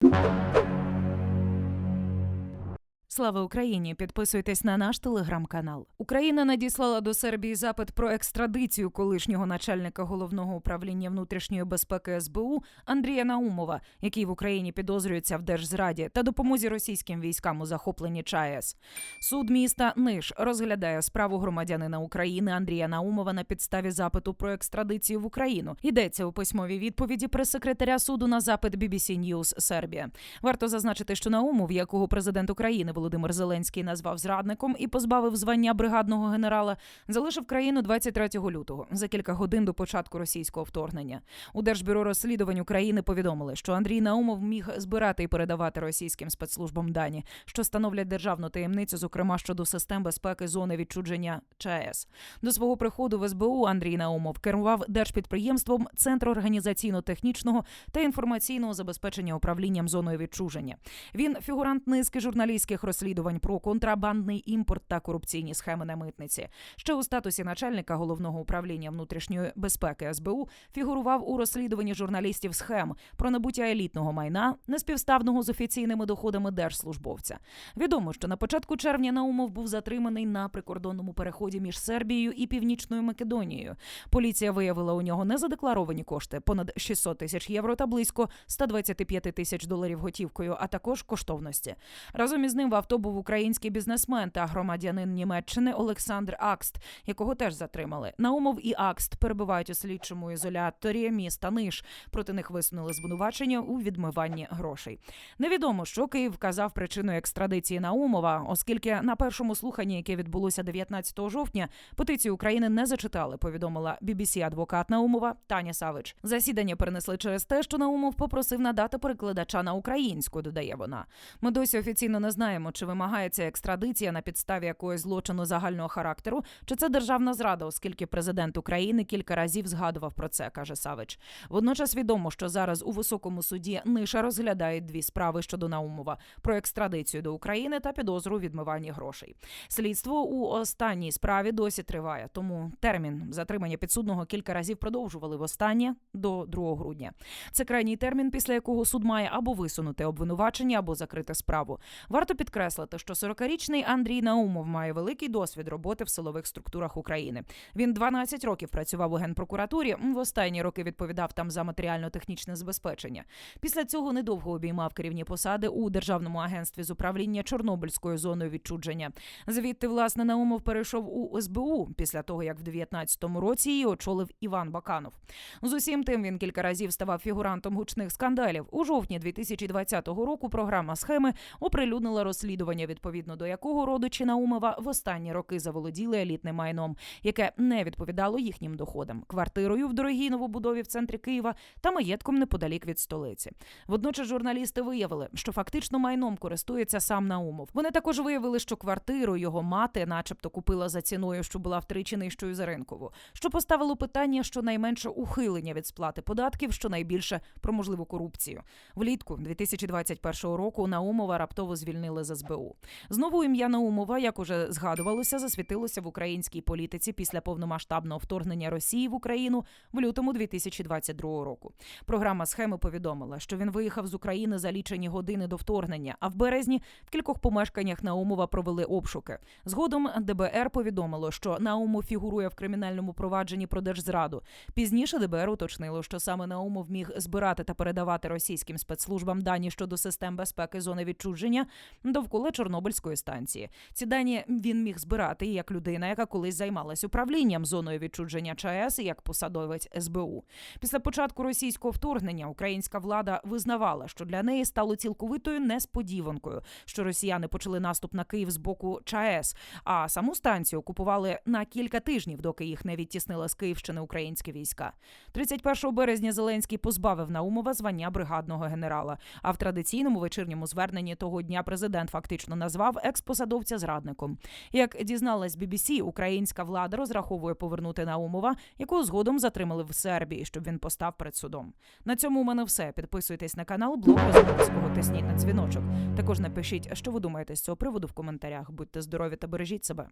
you. Слава Україні! Підписуйтесь на наш телеграм-канал. Україна надіслала до Сербії запит про екстрадицію колишнього начальника головного управління внутрішньої безпеки СБУ Андрія Наумова, який в Україні підозрюється в держзраді та допомозі російським військам у захопленні ЧАЕС. Суд міста Ниш розглядає справу громадянина України Андрія Наумова на підставі запиту про екстрадицію в Україну. Йдеться у письмовій відповіді прес-секретаря суду на запит BBC News Сербія. Варто зазначити, що Наумов, якого президент України Володимир Зеленський назвав зрадником і позбавив звання бригадного генерала, залишив країну 23 лютого за кілька годин до початку російського вторгнення. У Держбюро розслідувань України повідомили, що Андрій Наумов міг збирати і передавати російським спецслужбам дані, що становлять державну таємницю, зокрема щодо систем безпеки зони відчудження ЧАЕС. До свого приходу в СБУ Андрій Наумов керував держпідприємством Центр організаційно-технічного та інформаційного забезпечення управлінням зоною відчуження. Він фігурант низки журналістських розслідувань про контрабандний імпорт та корупційні схеми на митниці. Ще у статусі начальника головного управління внутрішньої безпеки СБУ фігурував у розслідуванні журналістів схем про набуття елітного майна, неспівставного з офіційними доходами держслужбовця. Відомо, що на початку червня Наумов був затриманий на прикордонному переході між Сербією і Північною Македонією. Поліція виявила у нього незадекларовані кошти понад 600 тисяч євро та близько 125 тисяч доларів готівкою, а також коштовності. Разом із ним авто був український бізнесмен та громадянин Німеччини Олександр Акст, якого теж затримали. Наумов і Акст перебувають у слідчому ізоляторі міста Ниш. Проти них висунули звинувачення у відмиванні грошей. Невідомо, що Київ вказав причиною екстрадиції Наумова, оскільки на першому слуханні, яке відбулося 19 жовтня, петицію України не зачитали. Повідомила BBC адвокат Наумова Таня Савич. Засідання перенесли через те, що Наумов попросив надати перекладача на українську. Додає вона. Ми досі офіційно не знаємо, чи вимагається екстрадиція на підставі якогось злочину загального характеру, чи це державна зрада, оскільки президент України кілька разів згадував про це, каже Савич. Водночас відомо, що зараз у високому суді Ниша розглядають дві справи щодо Наумова про екстрадицію до України та підозру у відмиванні грошей. Слідство у останній справі досі триває, тому термін затримання підсудного кілька разів продовжували востаннє до 2 грудня. Це крайній термін, після якого суд має або висунути обвинувачення, або закрити справу. Варто підкреслити, що 40-річний Андрій Наумов має великий досвід роботи в силових структурах України. Він 12 років працював у генпрокуратурі. В останні роки відповідав там за матеріально-технічне забезпечення. Після цього недовго обіймав керівні посади у державному агентстві з управління Чорнобильською зоною відчудження. Звідти, власне, Наумов перейшов у СБУ після того, як в 19-му році її очолив Іван Баканов. З усім тим він кілька разів ставав фігурантом гучних скандалів. У жовтні 2020 року програма схеми оприлюднила розслідування, відповідно до якого родичі Наумова в останні роки заволоділи елітним майном, яке не відповідало їхнім доходам, квартирою в дорогій новобудові в центрі Києва та маєтком неподалік від столиці. Водночас журналісти виявили, що фактично майном користується сам Наумов. Вони також виявили, що квартиру його мати, начебто, купила за ціною, що була втричі нижчою за ринкову, що поставило питання щонайменше ухилення від сплати податків, щонайбільше про можливу корупцію. Влітку 2021 року Наумова раптово звільнили з СБУ. Знову ім'я Наумова, як уже згадувалося, засвітилося в українській політиці після повномасштабного вторгнення Росії в Україну в лютому 2022 року. Програма схеми повідомила, що він виїхав з України за лічені години до вторгнення. А в березні в кількох помешканнях Наумова провели обшуки. Згодом ДБР повідомило, що Наумов фігурує в кримінальному провадженні про держзраду. Пізніше ДБР уточнило, що саме Наумов міг збирати та передавати російським спецслужбам дані щодо систем безпеки зони відчудження довкола Чорнобильської станції. Ці дані він міг збирати як людина, яка колись займалась управлінням зоною відчудження ЧАЕС і як посадовець СБУ. Після початку російського вторгнення українська влада визнавала, що для неї стало цілковитою несподіванкою, що росіяни почали наступ на Київ з боку ЧАЕС, а саму станцію окупували на кілька тижнів, доки їх не відтіснили з Київщини українські війська. 31 березня Зеленський позбавив Наумова звання бригадного генерала. А в традиційному вечірньому зверненні того дня президент фактично назвав експосадовця зрадником. Як дізналась BBC, українська влада розраховує повернути Наумова, якого згодом затримали в Сербії, щоб він постав перед судом. На цьому у мене все. Підписуйтесь на канал Блог Розумовського, тисніть на дзвіночок. Також напишіть, що ви думаєте з цього приводу в коментарях. Будьте здорові та бережіть себе.